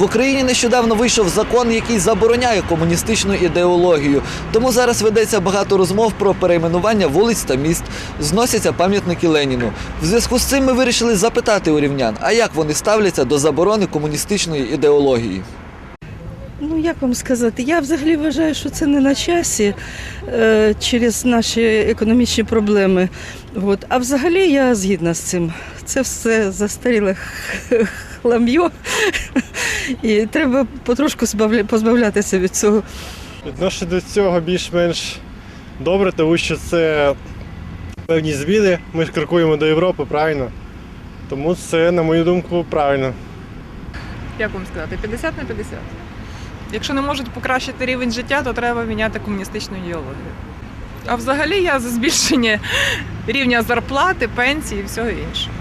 В Україні нещодавно вийшов закон, який забороняє комуністичну ідеологію. Тому зараз ведеться багато розмов про перейменування вулиць та міст. Зносяться пам'ятники Леніну. В зв'язку з цим ми вирішили запитати у рівнян, а як вони ставляться до заборони комуністичної ідеології. Ну, як вам сказати, я взагалі вважаю, що це не на часі е, через наші економічні проблеми. От. А взагалі я згідна з цим. Це все застаріле хлам'йо. І треба потрошку позбавлятися від цього. Відносно до цього більш-менш добре, тому що це певні зміни. Ми ж крокуємо до Європи, правильно? Тому це, на мою думку, правильно. як вам сказати, 50 на 50. Якщо не можуть покращити рівень життя, то треба міняти комуністичну ідеологію. А взагалі я за збільшення рівня зарплати, пенсії і всього іншого.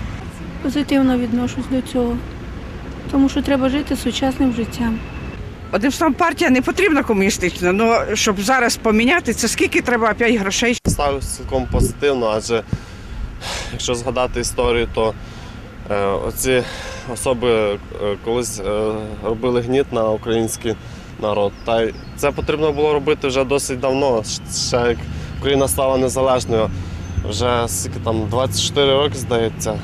Позитивно відношусь до цього, тому що треба жити сучасним життям. Одним словом, партія не потрібна комуністична, але щоб зараз поміняти, це скільки треба опять грошей. Ставлюсь цілком позитивно, адже якщо згадати історію, то е, оці особи е, колись е, робили гніт на український народ. Та й це потрібно було робити вже досить давно, ще як Україна стала незалежною. Вже скільки там 24 роки, здається.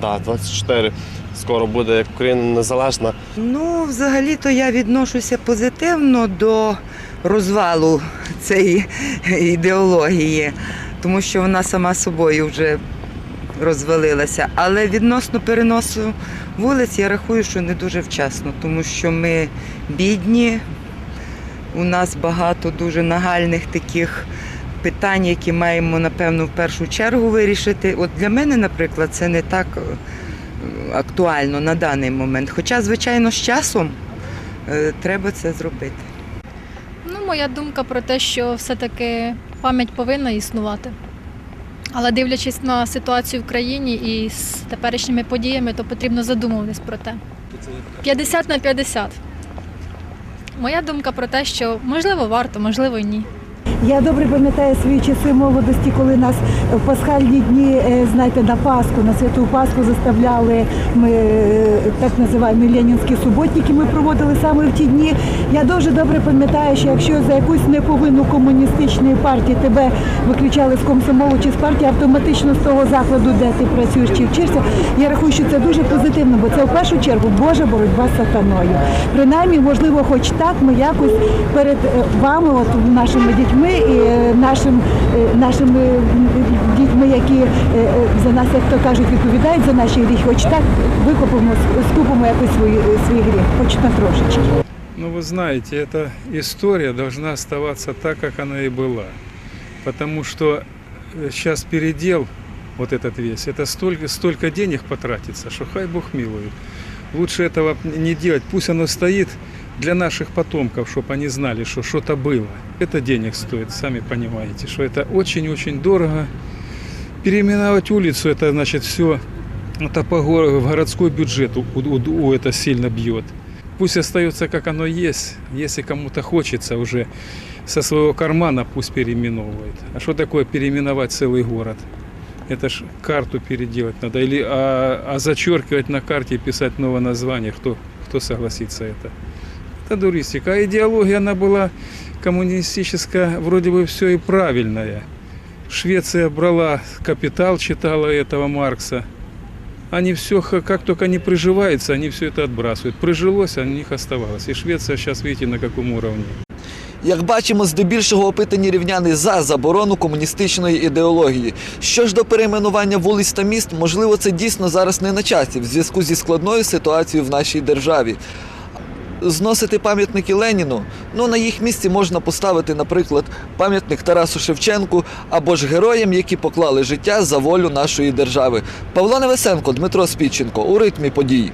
Да, 24. Скоро буде як Україна незалежна. Ну, взагалі-то я відношуся позитивно до розвалу цієї ідеології, тому що вона сама собою вже розвалилася. Але відносно переносу вулиць я рахую, що не дуже вчасно, тому що ми бідні, у нас багато дуже нагальних таких питань, які маємо, напевно, в першу чергу вирішити. От для мене, наприклад, це не так е, актуально на даний момент. Хоча, звичайно, з часом е, треба це зробити. Ну, моя думка про те, що все-таки пам'ять повинна існувати. Але дивлячись на ситуацію в країні і з теперішніми подіями, то потрібно задумуватись про те. 50 на 50. Моя думка про те, що можливо варто, можливо, ні. Я добре пам'ятаю свої часи молодості, коли нас в пасхальні дні, е, знаєте, на Пасху, на святу Пасху заставляли ми е, так називаємо ленінські суботники. Ми проводили саме в ті дні. Я дуже добре пам'ятаю, що якщо за якусь неповинну комуністичної партії тебе виключали з комсомолу чи з партії, автоматично з того закладу, де ти працюєш чи вчишся, я рахую, що це дуже позитивно, бо це в першу чергу Божа боротьба з сатаною. Принаймні, можливо, хоч так ми якось перед е, вами, от нашими дітьми і е, нашим, е, нашими м, дітьми, які е, е, за нас, як то кажуть, відповідають за наші гріхи, хоч так викупимо, скупимо якось свій, свій гріх, хоч на трошечки. Ну, вы знаете, эта история должна оставаться так, как она и была. Потому что сейчас передел вот этот весь, это столько, столько денег потратится, что хай Бог милует. Лучше этого не делать. Пусть оно стоит для наших потомков, чтобы они знали, что что-то было. Это денег стоит, сами понимаете, что это очень-очень дорого. Переименовать улицу, это значит все, это по горо- в городской бюджет у, у- у это сильно бьет. Пусть остается как оно есть. Если кому-то хочется уже со своего кармана, пусть переименовывает. А что такое переименовать целый город? Это ж карту переделать надо. Или а, а зачеркивать на карте и писать новое название. Кто, кто согласится это? Это дуристика. А идеология, она была коммунистическая, вроде бы все и правильная. Швеция брала капитал, читала этого Маркса. Они все, как только не приживаются, они все это отбрасывают. Прижилось, а у них оставалось. И Швеция сейчас, видите, на каком уровне. Як бачимо, здебільшого опитані рівняни за заборону комуністичної ідеології. Що ж до перейменування вулиць та міст, можливо, це дійсно зараз не на часі в зв'язку зі складною ситуацією в нашій державі. Зносити пам'ятники Леніну, ну на їх місці можна поставити, наприклад, пам'ятник Тарасу Шевченку або ж героям, які поклали життя за волю нашої держави. Павло Невесенко, Дмитро Спіченко у ритмі подій.